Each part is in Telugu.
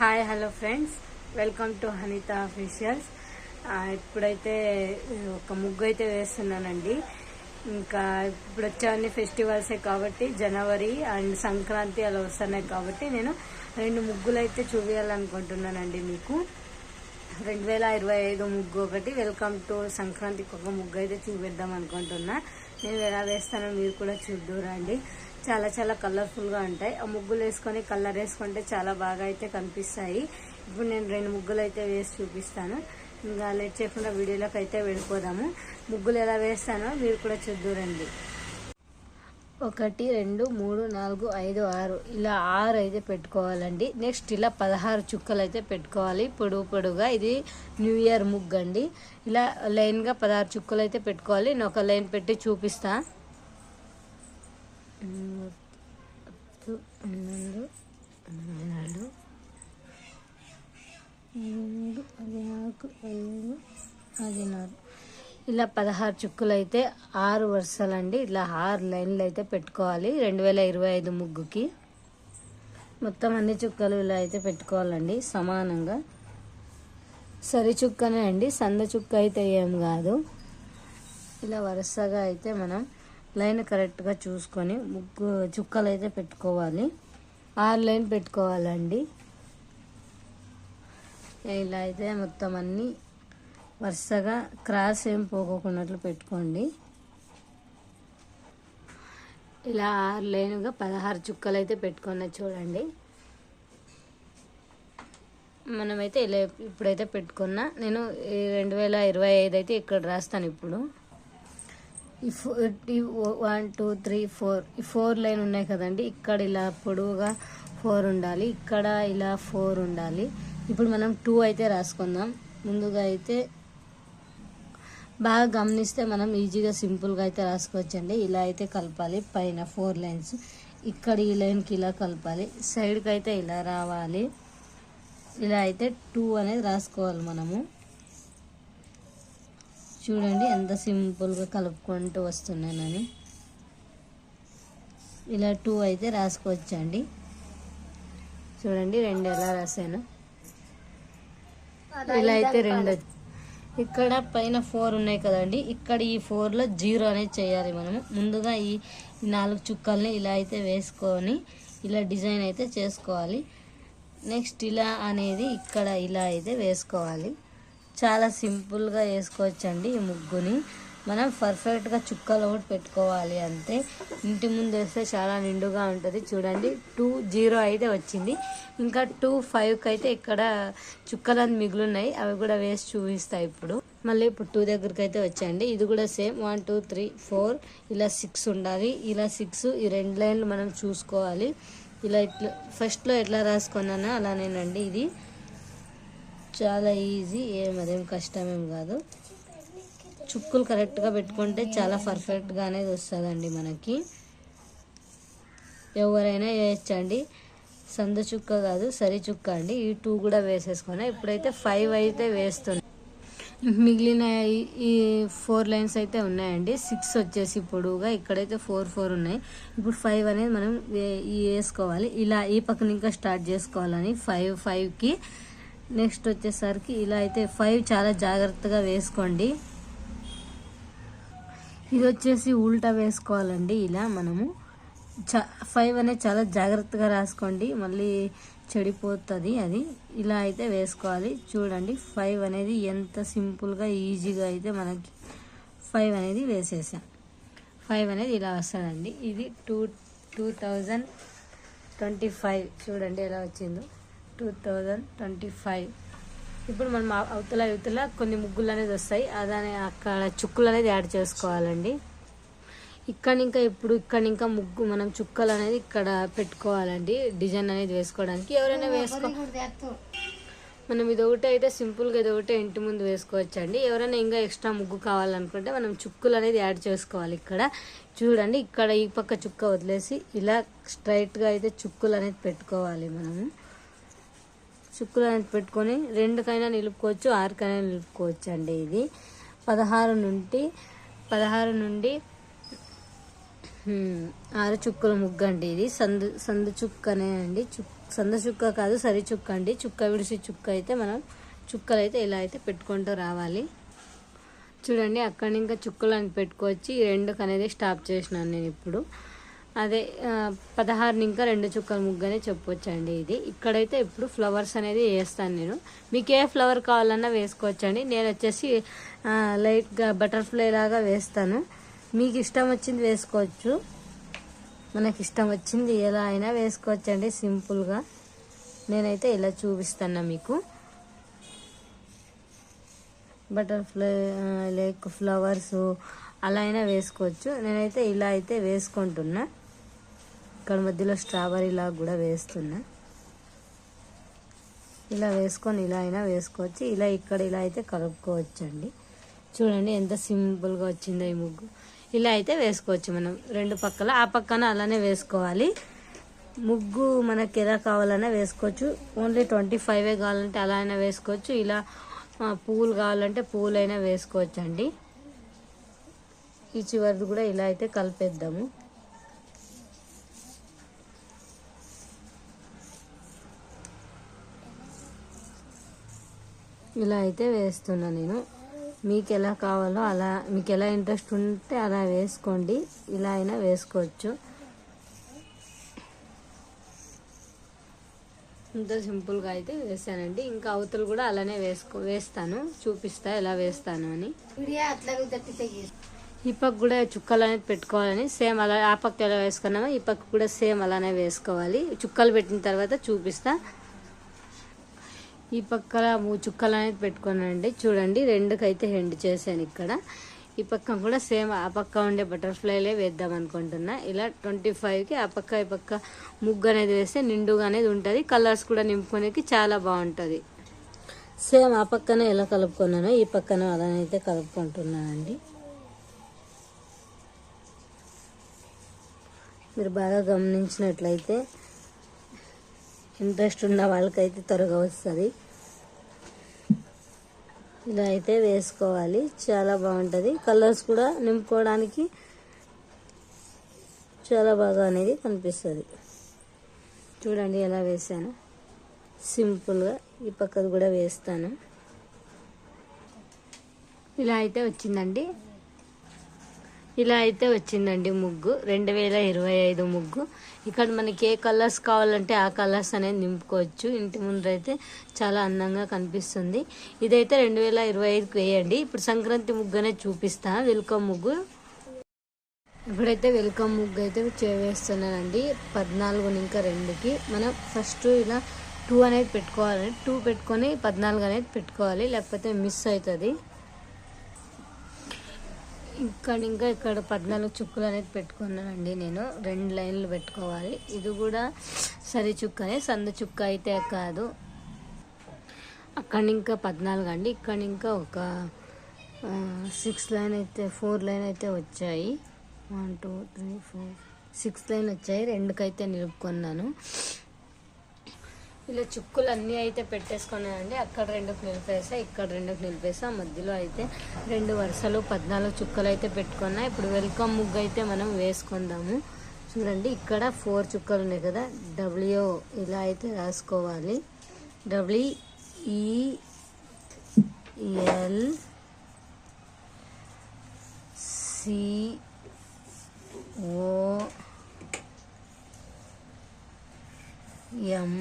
Hi hello friends welcome to Hanitha officials ఇప్పుడైతే ఒక ముగ్గు అయితే వేస్తున్నానండి. ఇంకా ఇప్పుడు వచ్చేవన్నీ ఫెస్టివల్సే కాబట్టి జనవరి అండ్ సంక్రాంతి అలా వస్తున్నాయి కాబట్టి నేను రెండు ముగ్గులు అయితే చూపించాలనుకుంటున్నానండి మీకు. రెండు వేల ఇరవై ఐదు ముగ్గు ఒకటి వెల్కమ్ టు సంక్రాంతికి ఒక ముగ్గు అయితే చూపిద్దాం అనుకుంటున్నా. నేను ఎలా వేస్తానో మీరు కూడా చూద్దురండి. చాలా చాలా కలర్ఫుల్గా ఉంటాయి. ఆ ముగ్గులు వేసుకొని కలర్ వేసుకుంటే చాలా బాగా అయితే కనిపిస్తాయి. ఇప్పుడు నేను రెండు ముగ్గులు అయితే వేసి చూపిస్తాను. ఇంకా లేట్ చేయకుండా వీడియోలోకి అయితే వెళ్ళిపోదాము. ముగ్గులు ఎలా వేస్తానో మీరు కూడా చూద్దురండి ఒకటి రెండు మూడు నాలుగు ఐదు ఆరు. ఇలా ఆరు అయితే పెట్టుకోవాలండి. నెక్స్ట్ ఇలా పదహారు చుక్కలు అయితే పెట్టుకోవాలి. పొడుగు పొడుగా ఇది న్యూ ఇయర్ ముగ్గు అండి. ఇలా లైన్గా పదహారు చుక్కలు అయితే పెట్టుకోవాలి. నేను ఒక లైన్ పెట్టి చూపిస్తాను పద్దు, పన్నెండు పన్నెండు మూడు పదినాలుగు ఐదు పదినారు. ఇలా పదహారు చుక్కలు అయితే ఆరు వరుసలండి. ఇలా ఆరు లైన్లు అయితే పెట్టుకోవాలి. రెండు వేల ఇరవై ఐదు ముగ్గుకి. మొత్తం అన్ని చుక్కలు ఇలా అయితే పెట్టుకోవాలండి సమానంగా. సరి చుక్కనే అండి సంద చుక్క అయితే ఏం కాదు. ఇలా వరుసగా అయితే మనం లైన్ కరెక్ట్గా చూసుకొని ముగ్గు చుక్కలు అయితే పెట్టుకోవాలి. ఆరు లైన్ పెట్టుకోవాలండి. ఇలా అయితే మొత్తం అన్నీ వరుసగా క్రాస్ ఏం పోకోకున్నట్లు పెట్టుకోండి. ఇలా ఆరు లైన్గా పదహారు చుక్కలు అయితే పెట్టుకున్న చూడండి. మనమైతే ఇలా ఇప్పుడైతే పెట్టుకున్నా. నేను ఈ రెండు వేల ఇరవై ఐదు అయితే ఇక్కడ రాస్తాను ఇప్పుడు. ఈ ఫో ఈ వన్ టూ త్రీ ఫోర్. ఈ ఫోర్ లైన్ ఉన్నాయి కదండి. ఇక్కడ ఇలా పొడవుగా ఫోర్ ఉండాలి. ఇక్కడ ఇలా ఫోర్ ఉండాలి. ఇప్పుడు మనం టూ అయితే రాసుకుందాం. ముందుగా అయితే బాగా గమనిస్తే మనం ఈజీగా సింపుల్గా అయితే రాసుకోవచ్చండి. ఇలా అయితే కలపాలి. పైన ఫోర్ లైన్స్. ఇక్కడ ఈ లైన్కి ఇలా కలపాలి. సైడ్కి అయితే ఇలా రావాలి. ఇలా అయితే టూ అనేది రాసుకోవాలి మనము. చూడండి ఎంత సింపుల్గా కలుపుకుంటూ వస్తున్నానని. ఇలా టూ అయితే రాసుకోవచ్చండి. చూడండి రెండు ఎలా రాశాను. ఇలా అయితే రెండు. ఇక్కడ పైన ఫోర్ ఉన్నాయి కదండి ఇక్కడ ఈ ఫోర్లో జీరో అనేది చేయాలి మనము. ముందుగా ఈ నాలుగు చుక్కల్ని ఇలా అయితే వేసుకొని ఇలా డిజైన్ అయితే చేసుకోవాలి. నెక్స్ట్ ఇలా అనేది ఇక్కడ ఇలా అయితే వేసుకోవాలి. చాలా సింపుల్గా వేసుకోవచ్చండి ఈ ముగ్గుని. మనం పర్ఫెక్ట్గా చుక్కలు ఒకటి పెట్టుకోవాలి అంతే. ఇంటి ముందు వేస్తే చాలా నిండుగా ఉంటుంది. చూడండి టూ జీరో అయితే వచ్చింది. ఇంకా టూ ఫైవ్కి అయితే ఇక్కడ చుక్కలు అని మిగులున్నాయి. అవి కూడా వేసి చూపిస్తాయి ఇప్పుడు. మళ్ళీ ఇప్పుడు టూ దగ్గరికి అయితే వచ్చాయండి. ఇది కూడా same. One two three four ఇలా సిక్స్ ఉండాలి. ఇలా సిక్స్ ఈ రెండు లైన్లు మనం చూసుకోవాలి. ఇలా ఇట్లా ఫస్ట్లో ఎట్లా రాసుకున్నానో అలానేనండి ఇది. చాలా ఈజీ ఏం అదేం కష్టమేం కాదు. చుక్కులు కరెక్ట్గా పెట్టుకుంటే చాలా పర్ఫెక్ట్గా అనేది వస్తుందండి మనకి. ఎవరైనా వేయచ్చండి సంద చుక్క కాదు సరి చుక్క అండి. ఈ టూ కూడా వేసేసుకున్నా. ఇప్పుడైతే ఫైవ్ అయితే వేస్తున్నాయి మిగిలిన ఈ- ఫోర్ లైన్స్ అయితే ఉన్నాయండి. సిక్స్ వచ్చేసి పొడవుగా ఇక్కడైతే ఫోర్ ఫోర్ ఉన్నాయి. ఇప్పుడు ఫైవ్ అనేది మనం వేసుకోవాలి. ఇలా ఈ పక్కన ఇంకా స్టార్ట్ చేసుకోవాలని ఫైవ్ ఫైవ్కి నెక్స్ట్ వచ్చేసరికి ఇలా అయితే ఫైవ్ చాలా జాగ్రత్తగా వేసుకోండి. ఇది వచ్చేసి ఉల్టా వేసుకోవాలండి ఇలా మనము. చ ఫైవ్ అనేది చాలా జాగ్రత్తగా రాసుకోండి. మళ్ళీ చెడిపోతుంది అది. ఇలా అయితే వేసుకోవాలి. చూడండి ఫైవ్ అనేది ఎంత సింపుల్గా ఈజీగా అయితే మనకి ఫైవ్ అనేది వేసేసాం. ఫైవ్ అనేది ఇలా వస్తుందండి. ఇది two two thousand twenty five చూడండి ఎలా వచ్చిందో. టూ థౌజండ్ ట్వంటీ ఫైవ్ ఇప్పుడు మనం అవతల అవతల కొన్ని ముగ్గులు అనేది వస్తాయి. అదనే అక్కడ చుక్కలు అనేది యాడ్ చేసుకోవాలండి. ఇక్కడ ఇంకా ఇప్పుడు ఇక్కడ ఇంకా ముగ్గు మనం చుక్కలు అనేది ఇక్కడ పెట్టుకోవాలండి. డిజైన్ అనేది వేసుకోవడానికి. ఎవరైనా వేసుకో మనం ఇది ఒకటి అయితే సింపుల్గా ఇది ఒకటి ఇంటి ముందు వేసుకోవచ్చండి. ఎవరైనా ఇంకా ఎక్స్ట్రా ముగ్గు కావాలనుకుంటే మనం చుక్కలు అనేది యాడ్ చేసుకోవాలి ఇక్కడ. చూడండి ఇక్కడ ఈ పక్క చుక్క వదిలేసి ఇలా స్ట్రైట్గా అయితే చుక్కలు అనేది పెట్టుకోవాలి మనము చుక్కలు అనేది పెట్టుకొని రెండుకైనా నిలుపుకోవచ్చు ఆరుకైనా నిలుపుకోవచ్చు అండి ఇది. పదహారు నుండి పదహారు నుండి ఆరు చుక్కల ముగ్గు అండి ఇది. సందు సందు చుక్కనే అండి. చుక్క సంద చుక్క కాదు సరి చుక్క అండి. చుక్క విడిసి చుక్క అయితే మనం చుక్కలు అయితే ఇలా అయితే పెట్టుకుంటూ రావాలి. చూడండి అక్కడ ఇంకా చుక్కలు అని పెట్టుకొచ్చి ఈ రెండుకి అనేది స్టాప్ చేసినాను నేను ఇప్పుడు. అదే పదహారుని ఇంకా రెండు చుక్కల ముగ్గనే చెప్పొచ్చండి ఇది. ఇక్కడైతే ఇప్పుడు ఫ్లవర్స్ అనేది వేస్తాను నేను. మీకు ఏ ఫ్లవర్ కావాలన్నా వేసుకోవచ్చండి. నేను వచ్చేసి లైట్గా బటర్ఫ్లై లాగా వేస్తాను. మీకు ఇష్టం వచ్చింది వేసుకోవచ్చు. మనకి ఇష్టం వచ్చింది ఎలా అయినా వేసుకోవచ్చండి సింపుల్గా. నేనైతే ఇలా చూపిస్తాను మీకు. బటర్ఫ్లై లైక్ ఫ్లవర్స్ అలా అయినా వేసుకోవచ్చు. నేనైతే ఇలా అయితే వేసుకుంటున్నా. ఇక్కడ మధ్యలో స్ట్రాబెర్రీ లాగా కూడా వేస్తున్నా. ఇలా వేసుకొని ఇలా అయినా వేసుకోవచ్చు. ఇలా ఇక్కడ ఇలా అయితే కలుపుకోవచ్చు అండి చూడండి ఎంత సింపుల్గా వచ్చిందో ఈ ముగ్గు. ఇలా అయితే వేసుకోవచ్చు మనం రెండు పక్కల. ఆ పక్కన అలానే వేసుకోవాలి. ముగ్గు మనకి ఎలా కావాలన్నా వేసుకోవచ్చు. ఓన్లీ ట్వంటీ ఫైవే కావాలంటే అలా అయినా వేసుకోవచ్చు. ఇలా పూలు కావాలంటే పూలైనా వేసుకోవచ్చు అండి ఈ చివరిది కూడా ఇలా అయితే కలిపేద్దాము. ఇలా అయితే వేస్తున్నా నేను. మీకు ఎలా కావాలో అలా మీకు ఎలా ఇంట్రెస్ట్ ఉంటే అలా వేసుకోండి. ఇలా అయినా వేసుకోవచ్చు. ఇంత సింపుల్గా అయితే వేసానండి. ఇంకా అవతలు కూడా అలానే వేసుకో వేస్తాను. చూపిస్తా ఎలా వేస్తాను అని. ఈ పక్క కూడా చుక్కలు అనేది పెట్టుకోవాలని సేమ్ అలా ఆ పక్క ఎలా వేసుకున్నామో ఈ పక్క కూడా సేమ్ అలానే వేసుకోవాలి. చుక్కలు పెట్టిన తర్వాత చూపిస్తా. ఈ పక్కల మూ చుక్కలు అనేది పెట్టుకున్నానండి. చూడండి రెండుకైతే హెండ్ చేశాను ఇక్కడ. ఈ పక్క కూడా సేమ్ ఆ పక్క ఉండే బటర్ఫ్లైలే వేద్దాం అనుకుంటున్నా. ఇలా ట్వంటీ ఫైవ్కి ఆ పక్క ఈ పక్క ముగ్గు అనేది వేస్తే నిండుగా అనేది ఉంటుంది. కలర్స్ కూడా నింపుకునేకి చాలా బాగుంటుంది. సేమ్ ఆ పక్కన ఎలా కలుపుకున్నానో ఈ పక్కన అలానైతే కలుపుకుంటున్నానండి. మీరు బాగా గమనించినట్లయితే ఇంట్రెస్ట్ ఉన్న వాళ్ళకైతే త్వరగా వస్తుంది. ఇలా అయితే వేసుకోవాలి. చాలా బాగుంటుంది. కలర్స్ కూడా నింపుకోవడానికి చాలా బాగా అనేది కనిపిస్తుంది. చూడండి ఎలా వేసాను. సింపుల్గా ఈ పక్కది కూడా వేస్తాను. ఇలా అయితే వచ్చిందండి. ఇలా అయితే వచ్చిందండి ముగ్గు. రెండు వేల ఇరవై ఐదు ముగ్గు. ఇక్కడ మనకి ఏ కలర్స్ కావాలంటే ఆ కలర్స్ అనేది నింపుకోవచ్చు. ఇంటి ముందర అయితే చాలా అందంగా కనిపిస్తుంది. ఇదైతే రెండు వేల ఇరవై ఐదుకి వేయండి. ఇప్పుడు సంక్రాంతి ముగ్గునే చూపిస్తా. వెల్కమ్ ముగ్గు. ఇప్పుడైతే వెల్కమ్ ముగ్గు అయితే చేస్తున్నానండి. పద్నాలుగు ఇంకా రెండుకి. మనం ఫస్ట్ ఇలా టూ అనేది పెట్టుకోవాలి. టూ పెట్టుకొని పద్నాలుగు అనేది పెట్టుకోవాలి. లేకపోతే మిస్ అవుతుంది. ఇక్కడ ఇంకా ఇక్కడ పద్నాలుగు చుక్కలు అనేది పెట్టుకున్నానండి నేను. రెండు లైన్లు పెట్టుకోవాలి. ఇది కూడా సరి చుక్కనే సంద చుక్క అయితే కాదు. అక్కడ ఇంకా పద్నాలుగు అండి. ఇక్కడ ఇంకా ఒక సిక్స్ లైన్ అయితే ఫోర్ లైన్ అయితే వచ్చాయి. One two three four six line వచ్చాయి. రెండుకైతే నిలుపుకున్నాను. ఇలా చుక్కులు అన్నీ అయితే పెట్టేసుకున్నానండి. అక్కడ రెండుకు నిలిపేసా ఇక్కడ రెండుకు నిలిపేసా మధ్యలో అయితే రెండు వరుసలు పద్నాలుగు చుక్కలు అయితే పెట్టుకున్నా. ఇప్పుడు వెల్కమ్ ముగ్గు అయితే మనం వేసుకుందాము. చూడండి ఇక్కడ ఫోర్ చుక్కలు ఉన్నాయి కదా. డబ్ల్యూ ఇలా అయితే రాసుకోవాలి. డబ్ల్యూఈఎల్ సి ఓ ఎం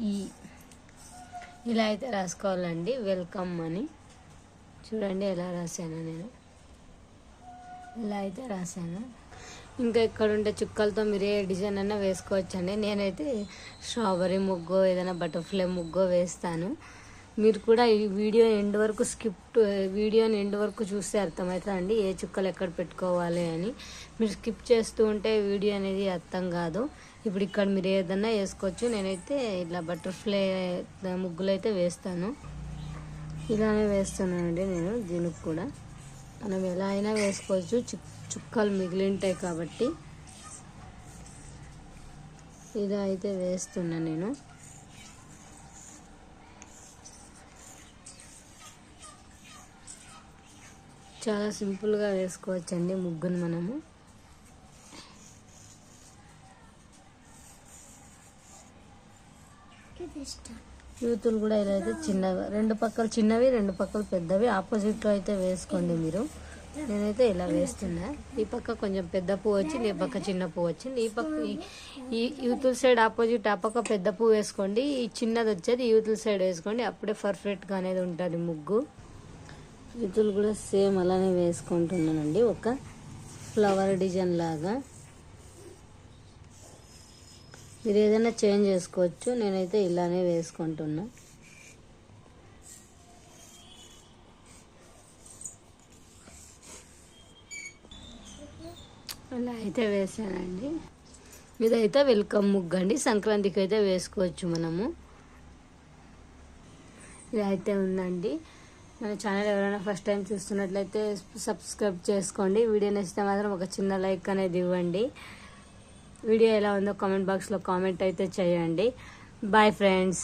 ఈ ఇలా అయితే రాసుకోవాలండి వెల్కమ్ అని. చూడండి ఎలా రాశాను నేను. ఇలా అయితే రాశాను. ఇంకా ఇక్కడ ఉండే చుక్కలతో మీరు ఏ డిజైన్ అయినా వేసుకోవచ్చండి. నేనైతే స్ట్రాబెర్రీ ముగ్గో ఏదైనా బటర్ఫ్లై ముగ్గో వేస్తాను. మీరు కూడా ఈ వీడియో ఎండ్ వరకు స్కిప్ వీడియోని ఎండ్ వరకు చూస్తే అర్థమవుతుందండి ఏ చుక్కలు ఎక్కడ పెట్టుకోవాలి అని. మీరు స్కిప్ చేస్తూ ఉంటే వీడియో అనేది అర్థం కాదు. ఇప్పుడు ఇక్కడ మీరు ఏదన్నా వేసుకోవచ్చు. నేనైతే ఇట్లా బటర్ఫ్లై ముగ్గులు అయితే వేస్తాను. ఇలానే వేస్తున్నానండి నేను దీనికి కూడా. మనం ఎలా అయినా వేసుకోవచ్చు. చుక్ చుక్కలు మిగిలి ఉంటాయి కాబట్టి. ఇలా అయితే వేస్తున్నా నేను. చాలా సింపుల్గా వేసుకోవచ్చండి ముగ్గును మనము. యూతులు కూడా ఇలా అయితే చిన్నగా రెండు పక్కలు చిన్నవి రెండు పక్కలు పెద్దవి. ఆపోజిట్లో అయితే వేసుకోండి మీరు. నేనైతే ఇలా వేస్తున్నా. ఈ పక్క కొంచెం పెద్ద పువ్వు వచ్చింది ఈ పక్క చిన్న పువ్వు వచ్చింది. ఈ పక్క ఈ- ఈ యూతుల సైడ్ ఆపోజిట్ ఆ పక్క పెద్ద పువ్వు వేసుకోండి. ఈ చిన్నది వచ్చేది యూతుల సైడ్ వేసుకోండి. అప్పుడే పర్ఫెక్ట్గా అనేది ఉంటుంది ముగ్గు. యూతులు కూడా సేమ్ అలానే వేసుకుంటున్నానండి. ఒక ఫ్లవర్ డిజైన్ లాగా. మీరు ఏదైనా చేంజ్ చేసుకోవచ్చు. నేనైతే ఇలానే వేసుకుంటున్నా. అలా అయితే వేసానండి. ఇదైతే వెల్కమ్ ముగ్గు అండి. సంక్రాంతికి అయితే వేసుకోవచ్చు మనము. ఇది అయితే ఉందండి. మన ఛానల్ ఎవరైనా ఫస్ట్ టైం చూస్తున్నట్లయితే సబ్స్క్రైబ్ చేసుకోండి. వీడియో నచ్చితే మాత్రం ఒక చిన్న లైక్ అనేది ఇవ్వండి. వీడియో ఎలా ఉందో కామెంట్ బాక్స్లో కామెంట్ అయితే చేయండి. Bye friends